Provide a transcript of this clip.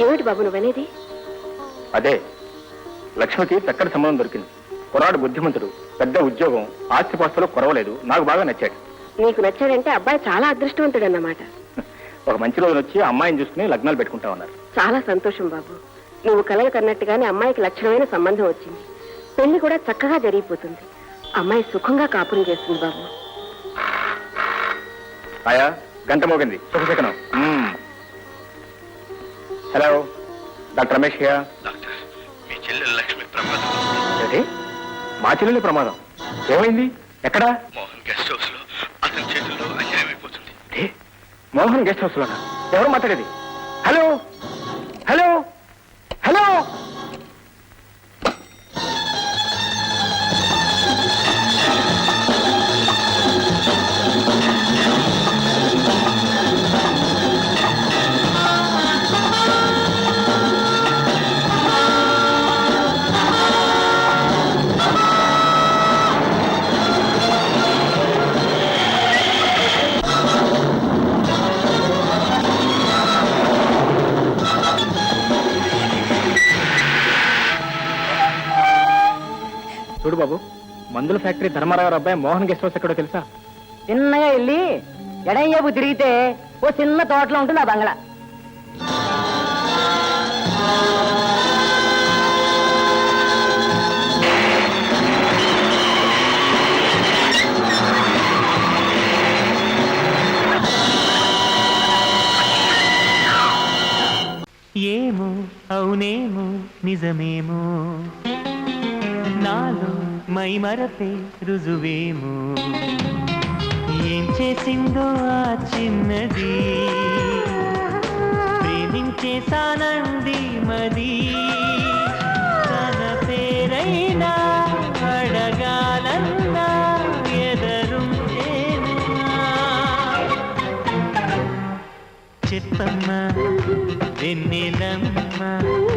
ఏమిటి బాబు నువ్వనేది? అదే లక్ష్మికి చక్కటి సంబంధం దొరికింది. కుర్రాడు బుద్ధిమంతుడు పెద్ద ఉద్యోగం ఆస్తిపాస్తులు కొరవలేదు నాకు బాగా నచ్చాడు. నీకు నచ్చాడంటే అబ్బాయి చాలా అదృష్టవంతుడు అన్నమాట ఒక మంచి రోజున వచ్చి అమ్మాయిని చూసుకుని లగ్నాలు పెట్టుకుంటా ఉన్నారు. చాలా సంతోషం బాబు. నువ్వు కలలు కన్నట్టుగానే అమ్మాయికి లక్షణమైన సంబంధం వచ్చింది. పెళ్ళి కూడా చక్కగా జరిగిపోతుంది. అమ్మాయి సుఖంగా కాపురం చేస్తుంది బాబు. ఆయా గంట మోగింది. శుభశకనం. మ్మ్. హలో డాక్టర్ రమేష్ డాక్టర్ మీ చెల్లెలు లక్ష్మి ప్రమాదం. ఏంటి? మా చెల్లెలి ప్రమాదం. ఏమైంది? ఎక్కడా? మోహన్ గెస్ట్ హౌస్లో అతని చేతుల్లో అన్యాయం అయిపోతుంది? మోహన్ గెస్ట్ హౌస్ లోనా ఎవరు మాట్లాడేది? హలో చూడు బాబు మందుల ఫ్యాక్టరీ ధర్మారావు అబ్బాయి మోహన్ గెస్ట్ హౌస్ ఎక్కడో తెలుసా? చిన్నగా వెళ్ళి ఎడయ్యపు తిరిగితే ఓ చిన్న తోటలో ఉంటుంది ఆ బంగ్లా. ఏమో అవునేమో నిజమేమో. నాలో మై మరపే రుజువేమో? ఏం చేసిందో ఆ చిన్నది? ప్రేమించేసానంది మది. తన పేరైనా అడగాలన్నా ఎదరుంటేనా? చెప్పమ్మా వెన్నెలమ్మ.